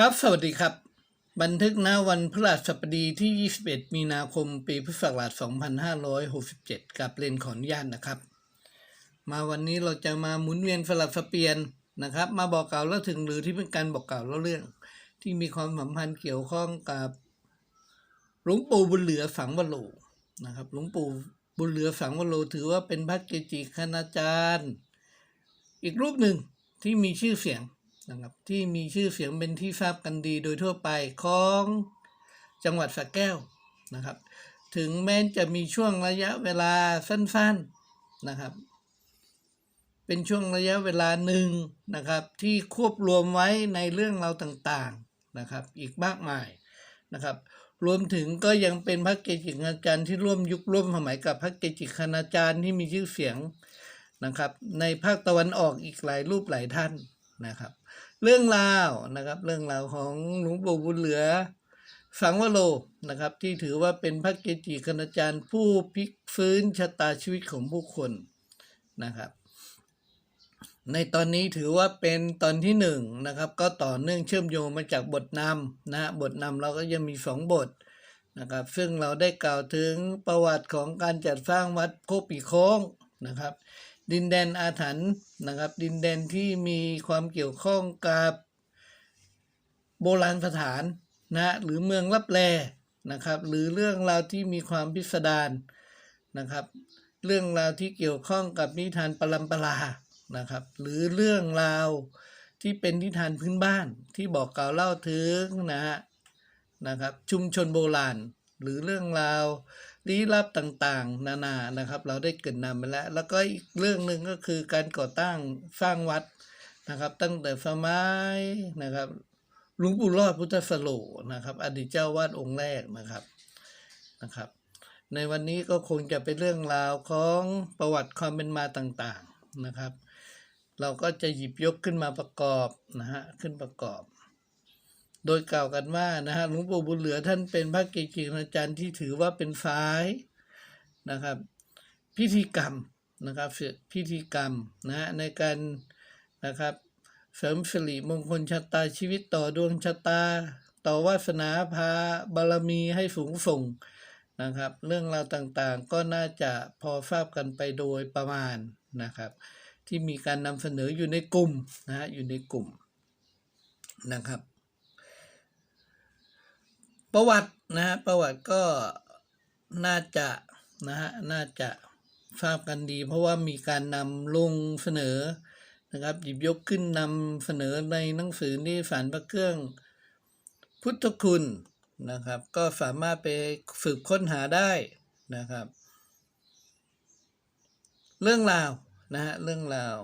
ครับ สวัสดีครับ บันทึกณวันพฤหัสบดีที่ 21 มีนาคม ปีพุทธศักราช 2567 กับเรนขออนุญาตนะครับ มาวันนี้เราจะมาหมุนเวียนสลับสเปลี่ยนนะครับ มาบอกกล่าวแล้วถึงหรือที่เป็นการบอกกล่าวแล้วเรื่อง ที่มีความสัมพันธ์เกี่ยวข้องกับหลวงปู่บุญเหลือสังวโรนะครับหลวงปู่บุญเหลือสังวโรถือว่าเป็นพระเกจิคณาจารย์ อีกรูปหนึ่งที่มีชื่อเสียง นะครับที่มีชื่อเสียงเป็นที่ทราบกันดีโดยทั่วไปของจังหวัดสระแก้วนะครับ ถึงแม้จะมีช่วงระยะเวลาสั้นๆนะครับ เป็นช่วงระยะเวลาหนึ่งนะครับ ที่ควบรวมไว้ในเรื่องเราต่างๆนะครับ อีกมากมายนะครับ รวมถึงก็ยังเป็นพระเกจิคณาจารย์ที่ร่วมยุคร่วมสมัยกับพระเกจิคณาจารย์ที่มีชื่อเสียงนะครับ ในภาคตะวันออกอีกหลายรูปหลายท่านนะครับ เรื่องราวนะครับ เรื่องราวของหลวงปู่บุญเหลือ สังวโรนะครับ ที่ถือว่าเป็นพระเกจิคณาจารย์ผู้พลิกฟื้นชะตาชีวิตของผู้คนนะครับ ในตอนนี้ถือว่าเป็นตอนที่หนึ่งนะครับ ก็ต่อเนื่องเชื่อมโยงมาจากบทนำนะฮะบทนำเราก็ยังมีสองบทนะครับ ซึ่งเราได้กล่าวถึงประวัติของการจัดสร้างวัดโคปีโค้งนะครับ ดินแดนอาถรรพ์นะครับ ดินแดนที่มีความเกี่ยวข้องกับโบราณสถานนะหรือเมืองลับแลนะครับ หรือเรื่องราวที่มีความพิสดารนะครับ เรื่องราวที่เกี่ยวข้องกับนิทานปรัมปรานะครับ หรือเรื่องราวที่เป็นนิทานพื้นบ้านที่บอกกล่าวเล่าถึงนะฮะนะครับชุมชนโบราณ หรือเรื่องราว ลี้ลับต่างๆ นานานะครับ เราได้เกรินนำไปแล้ว แล้วก็อีกเรื่องหนึ่งก็คือการก่อตั้งสร้างวัดนะครับ ตั้งแต่สมัยนะครับหลวงปู่รอดพุทธสโลนะครับ อดีตเจ้าวาดองค์แรกนะครับนะครับ ในวันนี้ก็คงจะเป็นเรื่องราวของประวัติความเป็นมาต่างๆนะครับ เราก็จะหยิบยกขึ้นมาประกอบนะฮะขึ้นประกอบ โดยกล่าวกันว่านะฮะหลวงปู่บุญเหลือท่านเป็นพระเกจิอาจารย์ที่ถือว่าเป็นฝ่ายนะครับ พิธีกรรมนะครับพิธีกรรมนะฮะในการนะครับเสริมสิริมงคลชะตาชีวิตต่อดวงชะตา ต่อวาสนาพาบารมีให้สูงส่งนะครับ เรื่องราวต่างๆก็น่าจะพอทราบกันไปโดยประมาณนะครับ ที่มีการนำเสนออยู่ในกลุ่มนะฮะอยู่ในกลุ่มนะครับ ประวัตินะฮะประวัติก็น่าจะนะฮะน่าจะทราบกันดี เพราะว่ามีการนำลงเสนอนะครับหยิบยกขึ้นนำเสนอในหนังสือนิสานพระเครื่องพุทธคุณนะครับ ก็สามารถไปสืบค้นหาได้นะครับ เรื่องราวนะฮะเรื่องราว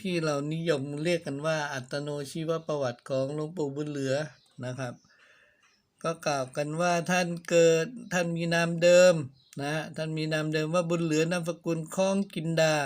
ที่เรานิยมเรียกกันว่าอัตโนชีวประวัติของหลวงปู่บุญเหลือนะครับ ก็กล่าวกันว่าท่านเกิดท่านมีนามเดิมนะท่านมีนามเดิมว่าบุญเหลือนามสกุลคล้องกินดา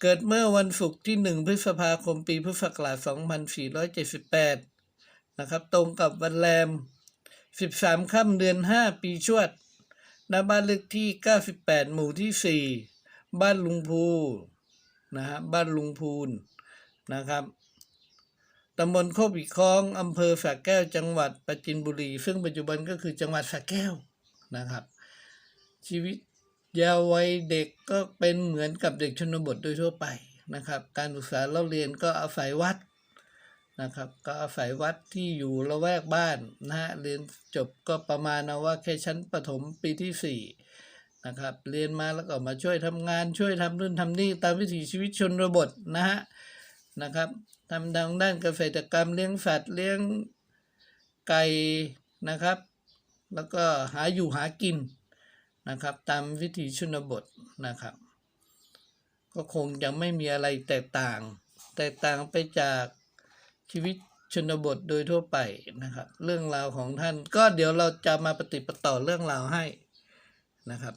เกิดเมื่อวันศุกร์ที่ 1 พฤษภาคมปีพุทธศักราช2478 นะครับตรงกับวันแรม 13 ค่ำเดือน 5 ปีชวดณบ้านเลขที่ 98 หมู่ที่ 4 บ้านลุงพูนะฮะบ้านลุงพูนนะครับำบลโคกปีคองอำเภอสระแก้ว จังหวัดประจินบุรี ซึ่งปัจจุบันก็คือจังหวัดสระแก้วนะครับ ชีวิตยาววัยเด็กก็เป็นเหมือนกับเด็กชนบทโดยทั่วไปนะครับ การศึกษาเราเรียนก็อาศัยวัดนะครับ ก็อาศัยวัดที่อยู่ละแวกบ้านนะฮะเรียนจบก็ประมาณว่าแค่ชั้นประถมปีที่สี่นะครับเรียนมาแล้วก็มาช่วยทำงานช่วยทำนู่นทำนี่ตามวิถีชีวิตชนบทนะฮะนะครับ ทำทางด้านเกษตรกรรมเลี้ยงสัตว์เลี้ยงไก่นะครับ แล้วก็หาอยู่หากินนะครับตามวิถีชนบทนะครับ ก็คงยังไม่มีอะไรแตกต่าง แตกต่างไปจากชีวิตชนบทโดยทั่วไปนะครับ เรื่องราวของท่านก็เดี๋ยวเราจะมาปฏิปต่อเรื่องราวให้นะครับ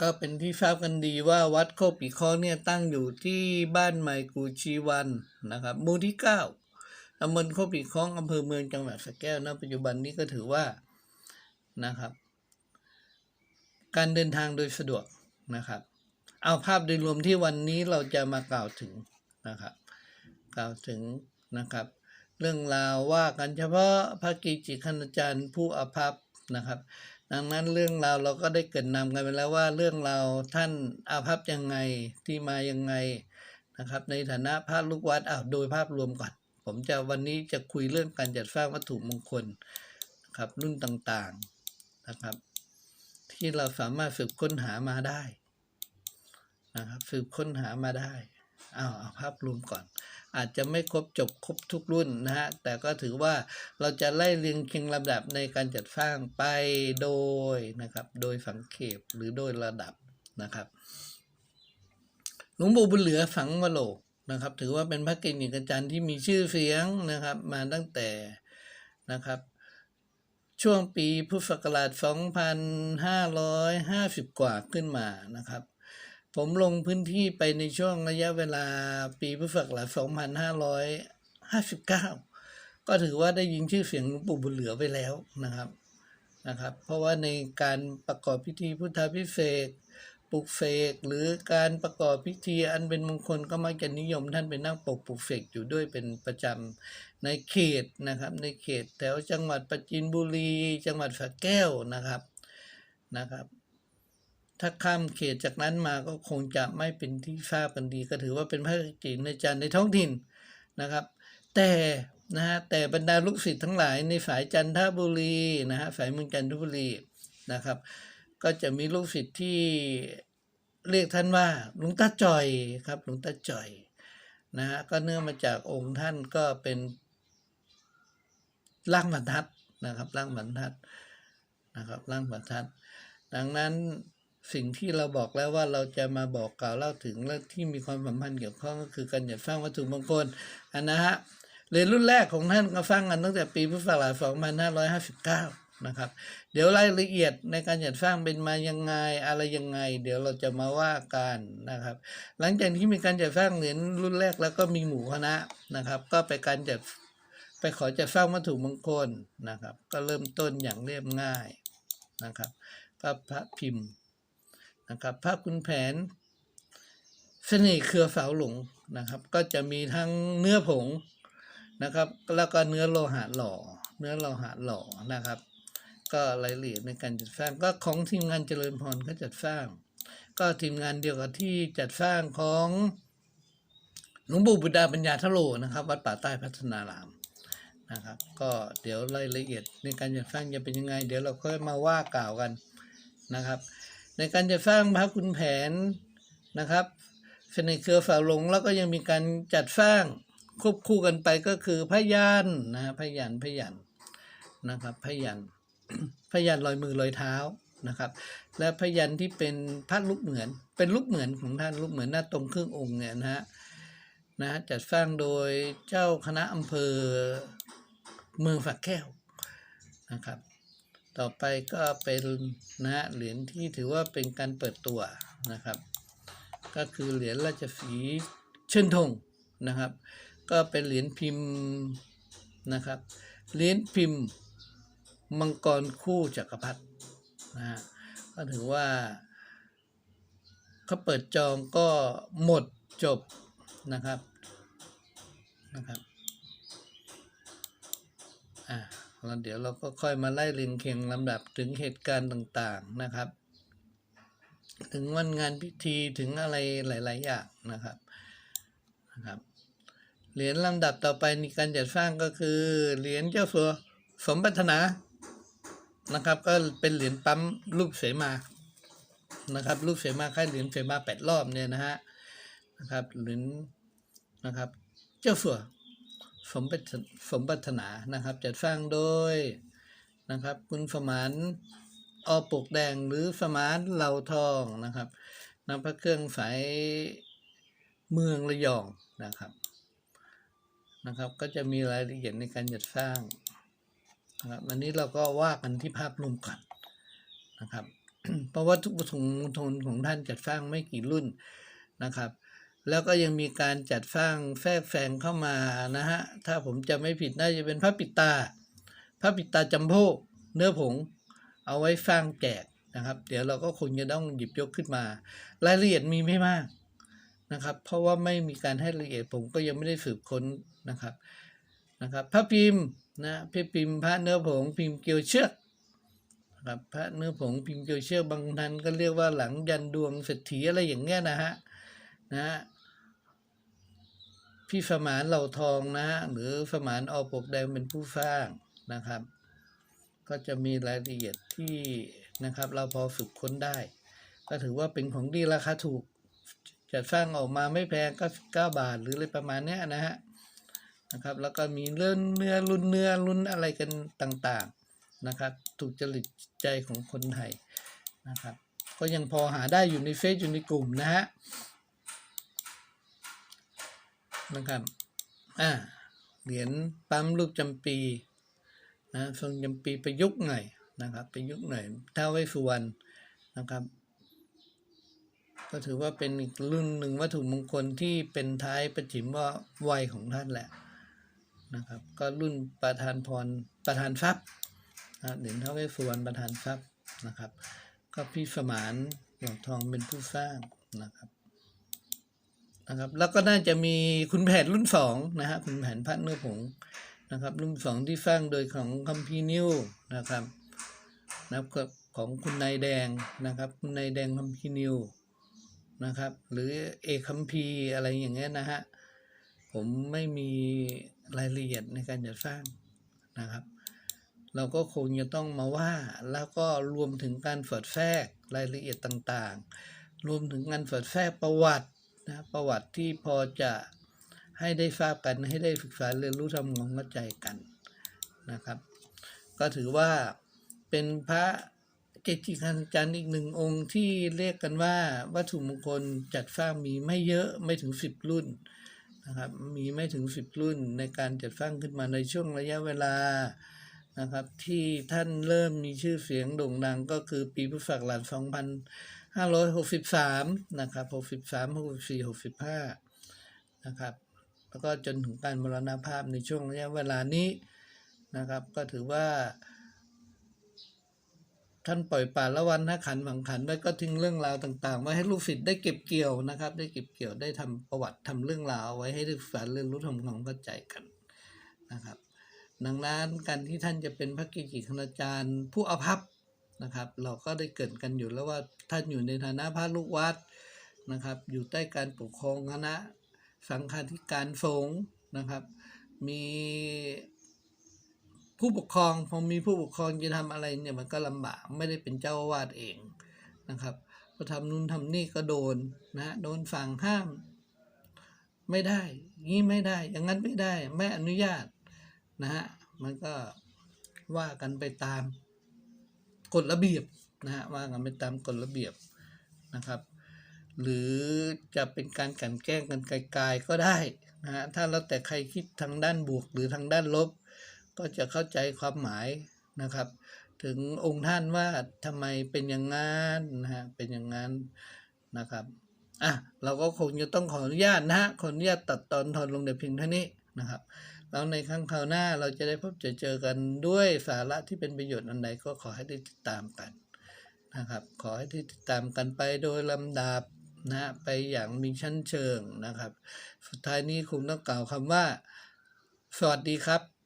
ก็เป็นที่ทราบกันดีว่าวัดโคปีคอเนี่ยตั้งอยู่ที่บ้านใหม่กูชีวันนะครับหมู่ที่เก้าตำบลโคปีคองอำเภอเมืองจังหวัดสระแก้วนะปัจจุบันนี้ก็ถือว่านะครับ การเดินทางโดยสะดวกนะครับ เอาภาพโดยรวมที่วันนี้เราจะมากล่าวถึงนะครับ กล่าวถึงนะครับ เรื่องราวว่ากันเฉพาะพระกิจิคณาจารย์ผู้อาภัพนะครับ ดังนั้นเรื่องราวเราก็ได้เกิดนำกันไปแล้วว่าเรื่องราวท่านอาภัพยังไงที่มายังไงนะครับ ในฐานะพระลูกวัดอ้าวโดยภาพรวมก่อน ผมจะวันนี้จะคุยเรื่องการจัดสร้างวัตถุมงคลนะครับรุ่นต่างๆนะครับ ที่เราสามารถสืบค้นหามาได้นะครับสืบค้นหามาได้อ้าวเอาภาพรวมก่อน อาจจะไม่ครบจบครบทุกรุ่นนะฮะ แต่ก็ถือว่าเราจะไล่เรียงเคียงลำดับในการจัดสร้างไปโดยนะครับ โดยสังเขปหรือโดยระดับนะครับ หลวงปู่บุญเหลือสังวโลกนะครับ ถือว่าเป็นพระเกจิอาจารย์ที่มีชื่อเสียงนะครับ มาตั้งแต่นะครับช่วงปีพุทธศักราช 2550 กว่าขึ้นมานะครับ ผมลงพื้นที่ไปในช่วงระยะเวลาปีพุทธศักราช2559 ก็ถือว่าได้ยินชื่อเสียงหลวงปู่บุญเหลือไปแล้วนะครับนะครับ เพราะว่าในการประกอบพิธีพุทธาพิเศษปลุกเสกหรือการประกอบพิธีอันเป็นมงคลก็มักจะนิยมท่านเป็นนั่งปกปลุกเสกอยู่ด้วยเป็นประจำในเขตนะครับ ในเขตแถวจังหวัดปราจีนบุรี จังหวัดสระแก้วนะครับนะครับ ถ้าข้ามเขตจากนั้นมาก็คงจะไม่เป็นที่ทราบกันดี ก็ถือว่าเป็นพระจินอาจารย์ในท้องถิ่นนะครับ แต่นะฮะแต่บรรดาลูกศิษย์ทั้งหลายในสายจันทบุรีนะฮะสายเมืองจันทบุรีนะครับ ก็จะมีลูกศิษย์ที่เรียกท่านว่าหลวงตาจ่อยครับหลวงตาจ่อยนะฮะก็เนื่องมาจากองค์ท่านก็เป็นร่างบรรทัดนะครับร่างบรรทัดนะครับร่างบรรทัด ดังนั้น สิ่งที่เราบอกแล้วว่าเราจะมาบอกกล่าวเล่าถึงและที่มีความสัมพันธ์เกี่ยวข้องก็คือการจัดสร้างวัตถุมงคลอันนะฮะเรียนรุ่นแรกของท่านก็สร้างกันตั้งแต่ปีพุทธศักราช 2559 นะครับ เดี๋ยวรายละเอียดในการจัดสร้างเป็นมายังไงอะไรยังไง เดี๋ยวเราจะมาว่ากันนะครับ หลังจากที่มีการจัดสร้างเหรียญรุ่นแรกแล้วก็มีหมู่คณะนะครับ ก็ไปการจัดไปขอจัดสร้างวัตถุมงคลนะครับ ก็เริ่มต้นอย่างเรียบง่ายนะครับก็พระพิมพ์ นะครับพระคุณแผน เสน่ห์เครือสาวหลงนะครับ ก็จะมีทั้งเนื้อผงนะครับ แล้วก็เนื้อโลหะหล่อ เนื้อโลหะหล่อนะครับ ก็รายละเอียดในการจัดสร้างก็ของทีมงานเจริญพรก็จัดสร้าง ก็ทีมงานเดียวกับที่จัดสร้างของหลวงปู่บุดาปัญญาทโลนะครับ วัดป่าใต้พัฒนารามนะครับ ก็เดี๋ยวรายละเอียดในการจัดสร้างจะเป็นยังไง เดี๋ยวเราค่อยมาว่ากล่าวกันนะครับ ในการจัดสร้างพระคุณแผนนะครับเสน่เครือฝ่าหลงแล้วก็ยังมีการจัดสร้างควบคู่กันไปก็คือพยันนะฮะพยันพยันนะครับพยันพยันลอยมือลอยเท้านะครับ และพยันที่เป็นพระลูกเหมือน เป็นลูกเหมือนของท่านลูกเหมือนหน้าตรงครึ่งองค์เนี่ยนะฮะนะฮะจัดสร้างโดยเจ้าคณะอำเภอเมืองฝักแก้วนะครับ ต่อไปก็เป็นนะฮะเหรียญที่ถือว่าเป็นการเปิดตัวนะครับ ก็คือเหรียญราชสีเชิญธงนะครับ ก็เป็นเหรียญพิมพ์นะครับเหรียญพิมพ์มังกรคู่จักรพรรดินะฮะก็ถือว่าเขาเปิดจองก็หมดจบนะครับนะครับอ่า แล้วเดี๋ยวเราก็ค่อยมาไล่เรียงเคียงลำดับถึงเหตุการณ์ต่างๆนะครับ ถึงวันงานพิธีถึงอะไรหลาย ๆ อย่างนะครับนะครับเหรียญลำดับต่อไปในการจัดสร้างก็คือเหรียญเจ้าสัวสมบัตินานะครับ ก็เป็นเหรียญปั๊มรูปเสมานะครับรูปเสมาค่ายเหรียญเสมาแปดรอบเนี่ยนะฮะนะครับเหรียญนะครับ เจ้าสัว สมบัติสมบัตินานะครับ จัดสร้างโดยนะครับ คุณสมานอปกแดงหรือสมานเหล่าทองนะครับนำพระเครื่องสายเมืองระยองนะครับนะครับ ก็จะมีรายละเอียดในการจัดสร้างนะครับอันนี้เราก็ว่ากันที่ภาพรวมก่อนนะครับ เพราะว่าทุกวัตถุมงคลของท่านจัดสร้างไม่กี่รุ่นนะครับ แล้วก็ยังมีการจัดสร้างแทรกแซงเข้ามานะฮะ ถ้าผมจะไม่ผิดน่าจะเป็นพระปิดตาพระปิดตาจำโพกเนื้อผง เอาไว้สร้างแจกนะครับ เดี๋ยวเราก็คงจะต้องหยิบยกขึ้นมา รายละเอียดมีไม่มากนะครับ เพราะว่าไม่มีการให้รายละเอียดผมก็ยังไม่ได้สืบค้นนะครับนะครับ พระพิมพ์นะพระพิมพ์พระเนื้อผงพิมพ์เกลียวเชือกนะครับพระเนื้อผงพิมพ์เกลียวเชือกบางท่านก็เรียกว่าหลังยันดวงเศรษฐีอะไรอย่างเงี้ยนะฮะนะฮะ พี่สมานเหล่าทองนะ หรือสมานอปกแดงเป็นผู้สร้างนะครับ ก็จะมีรายละเอียดที่นะครับ เราพอฝึกค้นได้ ก็ถือว่าเป็นของดีราคาถูกจัดสร้างออกมาไม่แพงก็เก้าบาทหรืออะไรประมาณนี้นะฮะนะครับ แล้วก็มีเรื่องเนื้อรุ่นเนื้อรุ่นอะไรกันต่างๆนะครับ ถูกจริตใจของคนไทยนะครับ ก็ยังพอหาได้อยู่ในเฟซอยู่ในกลุ่มนะฮะ นะครับอ่าเหรียญปั๊มรูปจำปีนะทรงจำปีประยุกต์หน่อยนะครับประยุกต์หน่อยท้าวเวสสุวรรณนะครับ ก็ถือว่าเป็นอีกรุ่นหนึ่งวัตถุมงคลที่เป็นท้ายประจิมว่าวัยของท่านแหละนะครับ ก็รุ่นประธานพรประธานทรัพย์นะเหรียญท้าวเวสสุวรรณประธานทรัพย์นะครับ ก็พี่สมานหลวงทองเป็นผู้สร้างนะครับ นะครับแล้วก็น่าจะมีคุณแผนรุ่นสองนะฮะคุณแผนพัดเนื้อผงนะครับ รุ่นสองที่สร้างโดยของคัมพีนิวนะครับนะครับของคุณนายแดงนะครับ คุณนายแดงคัมพีนิวนะครับ หรือเอคัมพีอะไรอย่างเงี้ยนะฮะผมไม่มีรายละเอียดในการจัดสร้างนะครับ เราก็คงจะต้องมาว่าแล้วก็รวมถึงการสอดแทรกรายละเอียดต่างๆ รวมถึงการสอดแทรกประวัติ นะประวัติที่พอจะให้ได้ทราบกันให้ได้ศึกษาเรียนรู้ทำความเข้าใจกันนะครับ ก็ถือว่าเป็นพระเกจิคันจันทร์อีกหนึ่งองค์ที่เรียกกันว่าวัตถุมงคลจัดสร้างมีไม่เยอะไม่ถึงสิบรุ่นนะครับมีไม่ถึงสิบรุ่นในการจัดสร้างขึ้นมาในช่วงระยะเวลา นะครับ ที่ท่านเริ่มมีชื่อเสียงโด่งดังก็คือปีพุทธศักราช2563 นะครับ 63 64 65 นะครับ แล้วก็จนถึงการมรณภาพในช่วงระยะเวลานี้นะครับ ก็ถือว่า ท่านปล่อยป่าละวันนะขันฝังขันไว้ก็ทิ้งเรื่องราวต่างๆไว้ให้ลูกศิษย์ได้เก็บเกี่ยวนะครับ ได้เก็บเกี่ยวได้ทำประวัติทำเรื่องราวเอาไว้ให้ศึกษาเรียนรู้ทำความเข้าใจกันนะครับ ดังนั้นการที่ท่านจะเป็นพระกิจิคณาจารย์ผู้อภัพนะครับ เราก็ได้เกิดกันอยู่แล้วว่าท่านอยู่ในฐานะพระลูกวัดนะครับ อยู่ใต้การปกครองคณะสังฆาธิการสงฆ์นะครับ มีผู้ปกครองพอมีผู้ปกครองจะทำอะไรเนี่ยมันก็ลำบากไม่ได้เป็นเจ้าวาดเองนะครับพอทำนู่นทำนี่ก็โดนนะโดนสั่งห้าม ไม่ได้งี้ไม่ได้ อย่างนั้นไม่ได้ ไม่อนุญาต นะฮะมันก็ว่ากันไปตามกฎระเบียบนะฮะว่ากันไปตามกฎระเบียบนะครับ หรือจะเป็นการกันแกล้งกันไกลๆก็ได้นะฮะถ้าแล้วแต่ใครคิดทางด้านบวกหรือทางด้านลบ ก็จะเข้าใจความหมายนะครับ ถึงองค์ท่านว่าทำไมเป็นอย่างนั้นนะฮะเป็นอย่างนั้นนะครับอะเราก็คงจะต้องขออนุญาตนะฮะขออนุญาตตัดตอนทอนลงแต่เพียงเท่านี้นะครับ แล้วในครั้งคราวหน้าเราจะได้พบเจอเจอกันด้วยสาระที่เป็นประโยชน์อันใดก็ขอให้ได้ติดตามกันนะครับ ขอให้ได้ติดตามกันไปโดยลำดับนะฮะไปอย่างมีชั้นเชิงนะครับ สุดท้ายนี้คงต้องกล่าวคำว่า สวัสดีครับ